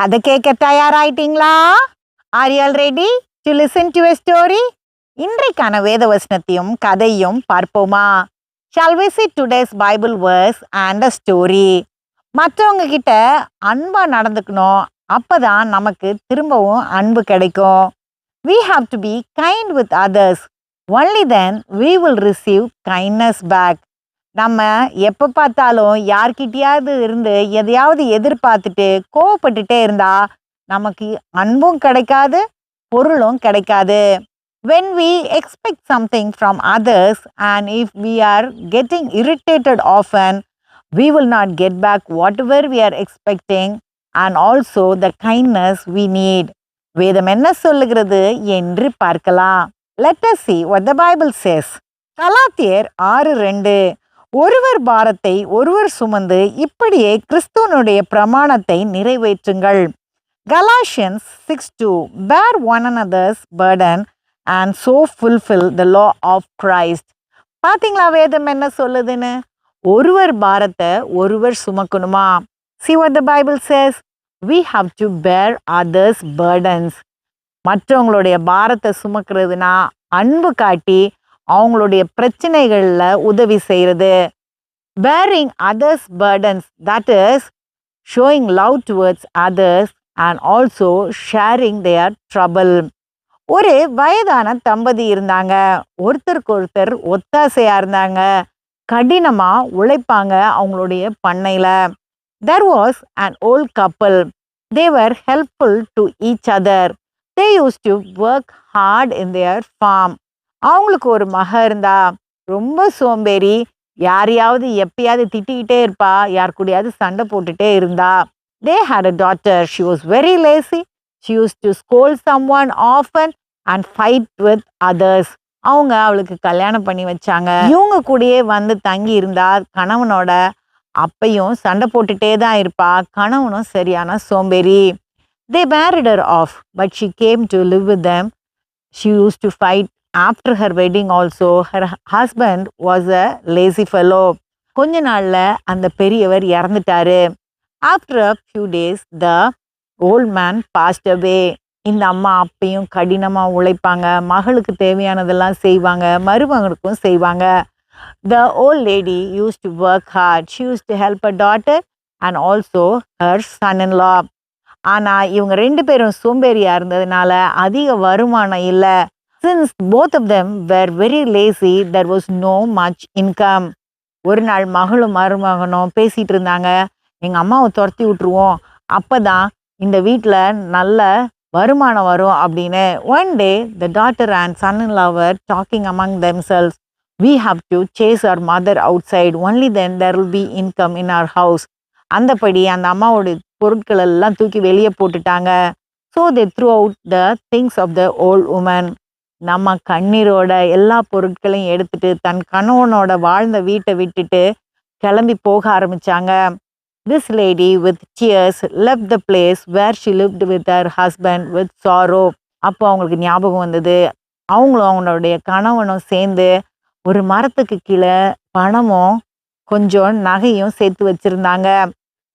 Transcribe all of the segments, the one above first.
கதை கேட்க தயாராயிட்டீங்களா? Are you ready to listen to a story இன்றைக்கான வேத வசனத்தையும் கதையும் பார்ப்போமா? Shall visit see today's Bible verse and a story மற்றவங்க கிட்ட அன்பாக நடந்துக்கணும் அப்பதான் நமக்கு திரும்பவும் அன்பு கிடைக்கும். We have to be kind with others only then we will receive kindness back நம்ம எப்போ பார்த்தாலும் யார்கிட்டயாவது இருந்து எதையாவது எதிர்பார்த்துட்டு கோவப்பட்டுட்டே இருந்தா நமக்கு அன்பும் கிடைக்காது பொருளும் கிடைக்காது when we expect something from others and if we are getting irritated often we will not get back whatever we are expecting and also the kindness we need வேதம் என்ன சொல்லுகிறது என்று பார்க்கலாம் let's see what the Bible says கலாத்தியர் ஆறு ரெண்டு ஒருவர் பாரத்தை ஒருவர் சுமந்து இப்படியே கிறிஸ்துவனுடைய பிரமாணத்தை நிறைவேற்றுங்கள். Galatians six two bear one another's burden and so fulfil the law of Christ பார்த்தீங்களா வேதம் என்ன சொல்லுதுன்னு? ஒருவர் பாரத்தை ஒருவர் சுமக்கணுமா? See what the Bible says we have to bear others burdens. மற்றவங்களுடைய பாரத்தை சுமக்கிறதுனா அன்பு காட்டி அவங்களுடைய பிரச்சனைகளில் உதவி செய்கிறது bearing others burdens that is showing love towards others and also sharing their trouble ஒரு வயதான தம்பதி இருந்தாங்க. ஒருத்தருக்கு ஒருத்தர் ஒத்தாசையாக இருந்தாங்க. கடினமாக உழைப்பாங்க அவங்களுடைய பண்ணையில். There was an old couple they were helpful to each other they used to work hard in their farm அவங்களுக்கு ஒரு மக இருந்தா ரொம்ப சோம்பேறி யாரையாவது எப்பயாவது திட்டிக்கிட்டே இருப்பா யார் கூடயாவது சண்டை போட்டுட்டே இருந்தா. They had a daughter she was very lazy she used to scold someone often and fight with others அவங்க அவளுக்கு கல்யாணம் பண்ணி வச்சாங்க. இவங்க கூடயே வந்து தங்கி இருந்தா கணவனோட அப்பையும் சண்டை போட்டுட்டே தான் இருப்பா. கணவனும் சரியான சோம்பேறி. They married her off but she came to live with them she used to fight after her wedding also her husband was a lazy fellow கொஞ்ச நாளில் அந்த பெரியவர் இறந்துட்டாரு. After a few days the old man passed away இந்த அம்மா அப்பையும் கடினமாக உழைப்பாங்க. மகளுக்கு தேவையானதெல்லாம் செய்வாங்க. மருமகனுக்கும் செய்வாங்க. The old lady used to work hard she used to help a daughter and also her son in law ஆனால் இவங்க ரெண்டு பேரும் சோம்பேறியாக இருந்ததுனால அதிக வருமானம் இல்லை. Since both of them were very lazy there was no much income ஒரு நாள் மகளும் மருமகனும் பேசிகிட்டு இருந்தாங்க. எங்கள் அம்மாவை துரத்தி விட்டுருவோம். அப்போ தான் இந்த வீட்டில் நல்ல வருமானம் வரும் அப்படின்னு. One day the daughter and son in law were talking among themselves we have to chase our mother outside only then there will be income in our house அந்தபடி அந்த அம்மாவோட பொருட்கள் எல்லாம் தூக்கி வெளியே போட்டுட்டாங்க. So they threw out the things of the old woman நம்ம கண்ணீரோட எல்லா பொருட்களையும் எடுத்துட்டு தன் கணவனோட வாழ்ந்த வீட்டை விட்டுட்டு கிளம்பி போக ஆரம்பித்தாங்க this lady with tears left the place where she lived with her husband with sorrow அப்போ அவங்களுக்கு ஞாபகம் வந்தது. அவங்களும் அவங்களுடைய கணவனும் சேர்ந்து ஒரு மரத்துக்கு கீழே பணமும் கொஞ்சம் நகையும் சேர்த்து வச்சிருந்தாங்க.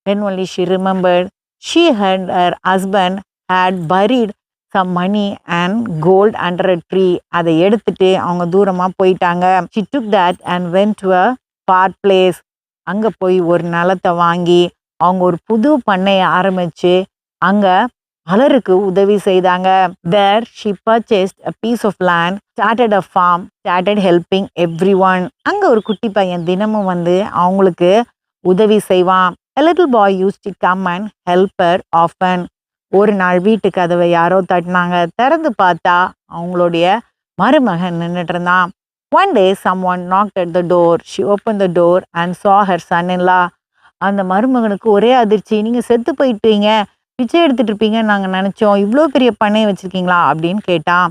Then only she remembered she and her husband had buried some money and gold under a tree அதை எடுத்துட்டு அவங்க தூரமாக போயிட்டாங்க. She took that and went to a far place அங்கே போய் ஒரு நிலத்தை வாங்கி அவங்க ஒரு புது பண்ணையை ஆரம்பித்து அங்கே பலருக்கு உதவி செய்தாங்க. There she purchased a piece of land started a farm started helping everyone அங்கே ஒரு குட்டி பையன் தினமும் வந்து அவங்களுக்கு உதவி செய்வான். Little boy used to come and help her often ஒரு நாள் வீட்டு கதவை யாரோ தட்டினாங்க. திறந்து பார்த்தா அவங்களுடைய மருமகன் நின்றுட்டு இருந்தான். One day someone knocked at the door she open the door and saw her son அந்த மருமகனுக்கு ஒரே அதிர்ச்சி. நீங்கள் செத்து போயிட்டீங்க. பிச்சை எடுத்துட்டு இருப்பீங்கன்னு நாங்கள் நினச்சோம். இவ்வளோ பெரிய பண்ணையை வச்சுருக்கீங்களா? அப்படின்னு கேட்டான்.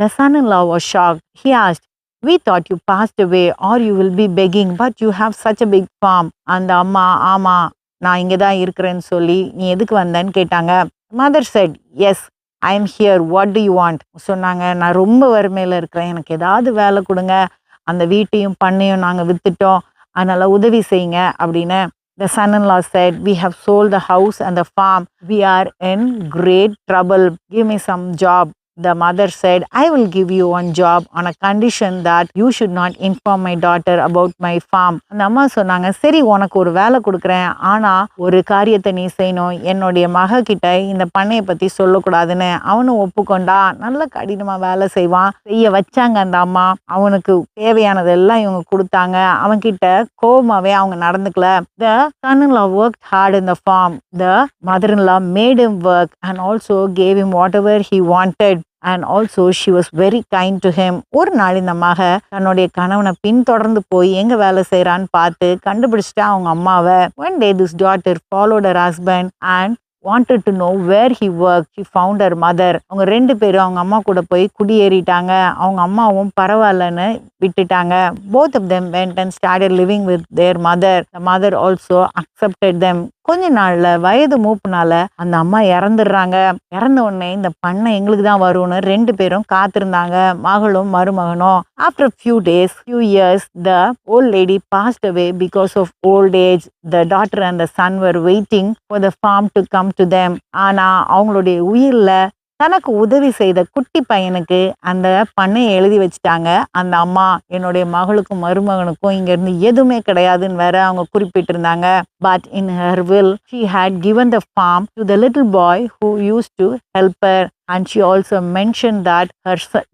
The son was shock he asked we thought you passed away are you will be begging but you have such a big farm அந்த அம்மா ஆமாம் நான் இங்கே தான் இருக்கிறேன்னு சொல்லி நீ எதுக்கு வந்தேன்னு கேட்டாங்க. Mother said yes I am here what do you want சொன்னாங்க நான் ரொம்ப வறுமையில் இருக்கிறேன். எனக்கு ஏதாவது வேலை கொடுங்க. அந்த வீட்டையும் பண்ணையும் நாங்கள் விற்றுட்டோம் அதனால் உதவி செய்யுங்க அப்படின்னு the son and law said, we have sold the house and the farm we are in great trouble. Give me some job the mother said I will give you one job on a condition that you should not inform my daughter about my farm. அந்த அம்மா சொன்னாங்க சரி உனக்கு ஒரு வேலை கொடுக்குறேன் ஆனால் ஒரு காரியத்தை நீ செய்யணும் என்னுடைய மகக்கிட்ட இந்த பண்ணையை பற்றி சொல்லக்கூடாதுன்னு அவனும் ஒப்புக்கொண்டா நல்ல கடினமாக வேலை செய்வான் செய்ய வச்சாங்க அந்த அம்மா அவனுக்கு தேவையானதெல்லாம் இவங்க கொடுத்தாங்க அவன்கிட்ட கோபமாகவே அவங்க நடந்துக்கல the son law work hard in the farm the mother in made him work and also gave him whatever he wanted and also she was very kind to him ஒரு நாள் இந்த மக தன்னுடைய கணவனை பின்தொடர்ந்து போய் எங்க வேலை செய்யறான்னு பார்த்து கண்டுபிடிச்சிட்டா அவங்க அம்மாவை one day this daughter followed her husband and wanted to know where he worked she found her mother அவங்க ரெண்டு பேரும் அவங்க அம்மா கூட போய் குடியேறிட்டாங்க அவங்க அம்மாவும் பரவாயில்லன்னு விட்டுட்டாங்க both of them went and started living with their mother the mother also accepted them கொஞ்ச நாள்ல வயது மூப்புனால அந்த அம்மா இறந்துடுறாங்க. இறந்த உடனே இந்த பண்ணை எங்களுக்கு தான் வரும்னு ரெண்டு பேரும் காத்திருந்தாங்க. மகளும் மருமகனும். After few days few years the old lady passed away because of old age the daughter and the son were waiting for the farm to come to them ஆனா அவங்களுடைய உயிர்ல தனக்கு உதவி செய்த குட்டி பையனுக்கு அந்த பண்ணையை எழுதி வச்சிட்டாங்க அந்த அம்மா என்னுடைய மகளுக்கும் மருமகனுக்கும் இங்கேருந்து எதுவுமே கிடையாதுன்னு வேற அவங்க குறிப்பிட்டிருந்தாங்க but in her will she had given the farm to the little boy who used to help her and she also mentioned that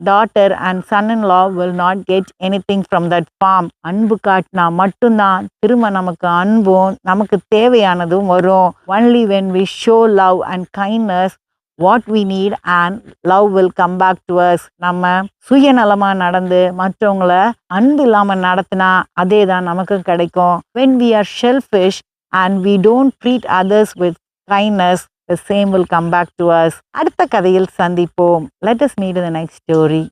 daughter and son and love will not not anything from that farm அன்பு காட்டினா மட்டும்தான் திரும்ப நமக்கு அன்பும் நமக்கு தேவையானதும் வரும் only when we show love and kindness what we need and love will come back to us நம்ம சுயநலமாக நடந்து மற்றவங்கள அன்பு இல்லாமல் நடத்தினா அதே தான் நமக்கு கிடைக்கும் when we are selfish and we don't treat others with kindness the same will come back to us அடுத்த கதையில் சந்திப்போம் let us meet in the next story